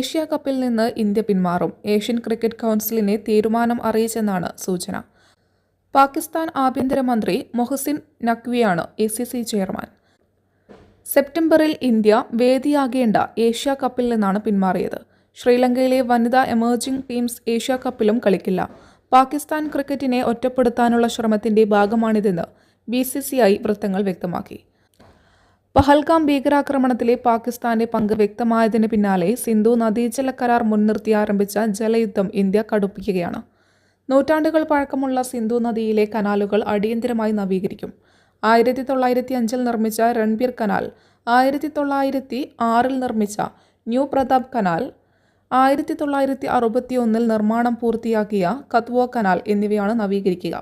Asia കപ്പിൽ നിന്ന് India പിന്മാറും. ഏഷ്യൻ ക്രിക്കറ്റ് കൗൺസിലിനെ തീരുമാനം അറിയിച്ചെന്നാണ് സൂചന. പാകിസ്ഥാൻ ആഭ്യന്തരമന്ത്രി മൊഹസിൻ നഖ്വിയാണ് എ സി സി ചെയർമാൻ. സെപ്റ്റംബറിൽ ഇന്ത്യ വേദിയാകേണ്ട ഏഷ്യ കപ്പിൽ നിന്നാണ് പിന്മാറിയത്. ശ്രീലങ്കയിലെ വനിതാ എമേർജിംഗ് ടീംസ് ഏഷ്യ കപ്പിലും കളിക്കില്ല. പാകിസ്ഥാൻ ക്രിക്കറ്റിനെ ഒറ്റപ്പെടുത്താനുള്ള ശ്രമത്തിന്റെ ഭാഗമാണിതെന്ന് ബി സി സി ഐ വൃത്തങ്ങൾ വ്യക്തമാക്കി. പഹൽഗാം ഭീകരാക്രമണത്തിലെ പാകിസ്ഥാന്റെ പങ്ക് വ്യക്തമായതിന് പിന്നാലെ സിന്ധു നദീജല കരാർ മുൻനിർത്തി ആരംഭിച്ച ജലയുദ്ധം ഇന്ത്യ കടുപ്പിക്കുകയാണ്. നൂറ്റാണ്ടുകൾ പഴക്കമുള്ള സിന്ധു നദിയിലെ കനാലുകൾ അടിയന്തിരമായി നവീകരിക്കും. ആയിരത്തി തൊള്ളായിരത്തി അഞ്ചിൽ നിർമ്മിച്ച രൺബീർ കനാൽ ആയിരത്തി തൊള്ളായിരത്തി ആറിൽ നിർമ്മിച്ച ന്യൂ പ്രതാപ് കനാൽ ആയിരത്തി തൊള്ളായിരത്തി അറുപത്തി ഒന്നിൽ നിർമ്മാണം പൂർത്തിയാക്കിയ കത്വോ കനാൽ എന്നിവയാണ് നവീകരിക്കുക.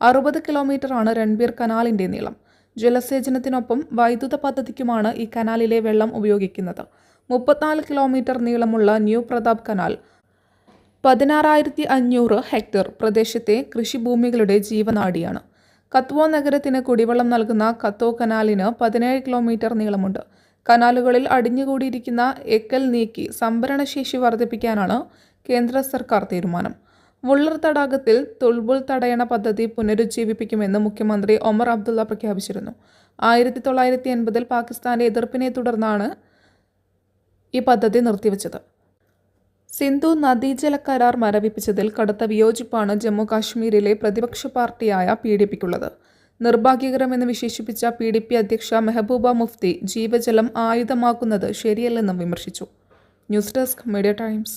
അറുപത് കിലോമീറ്ററാണ് രൺബീർ കനാലിന്റെ നീളം. ജലസേചനത്തിനൊപ്പം വൈദ്യുത പദ്ധതിക്കുമാണ് ഈ കനാലിലെ വെള്ളം ഉപയോഗിക്കുന്നത്. മുപ്പത്തിനാല് കിലോമീറ്റർ നീളമുള്ള ന്യൂ പ്രതാപ് കനാൽ പതിനാറായിരത്തി അഞ്ഞൂറ് ഹെക്ടർ പ്രദേശത്തെ കൃഷിഭൂമികളുടെ ജീവനാടിയാണ്. കത്വോ നഗരത്തിന് കുടിവെള്ളം നൽകുന്ന കത്തോ കനാലിന് പതിനേഴ് കിലോമീറ്റർ നീളമുണ്ട്. കനാലുകളിൽ അടിഞ്ഞുകൂടിയിരിക്കുന്ന എക്കൽ നീക്കി സംഭരണശേഷി വർദ്ധിപ്പിക്കാനാണ് കേന്ദ്ര സർക്കാർ തീരുമാനം. വുള്ളർ തടാകത്തിൽ തുൾബുൾ തടയണ പദ്ധതി പുനരുജ്ജീവിപ്പിക്കുമെന്ന് മുഖ്യമന്ത്രി ഒമർ അബ്ദുള്ള പ്രഖ്യാപിച്ചിരുന്നു. ആയിരത്തി തൊള്ളായിരത്തി എൺപതിൽ പാകിസ്ഥാന്റെ എതിർപ്പിനെ തുടർന്നാണ് ഈ പദ്ധതി നിർത്തിവച്ചത്. സിന്ധു നദീജല കരാർ മരവിപ്പിച്ചതിൽ കടുത്ത വിയോജിപ്പാണ് ജമ്മു കാശ്മീരിലെ പ്രതിപക്ഷ പാർട്ടിയായ പി ഡി പിക്കുള്ളത്. നിർഭാഗ്യകരമെന്ന് വിശേഷിപ്പിച്ച പി ഡി പി അധ്യക്ഷ മെഹബൂബ മുഫ്തി ജീവജലം ആയുധമാക്കുന്നത് ശരിയല്ലെന്നും വിമർശിച്ചു. News desk Media Times.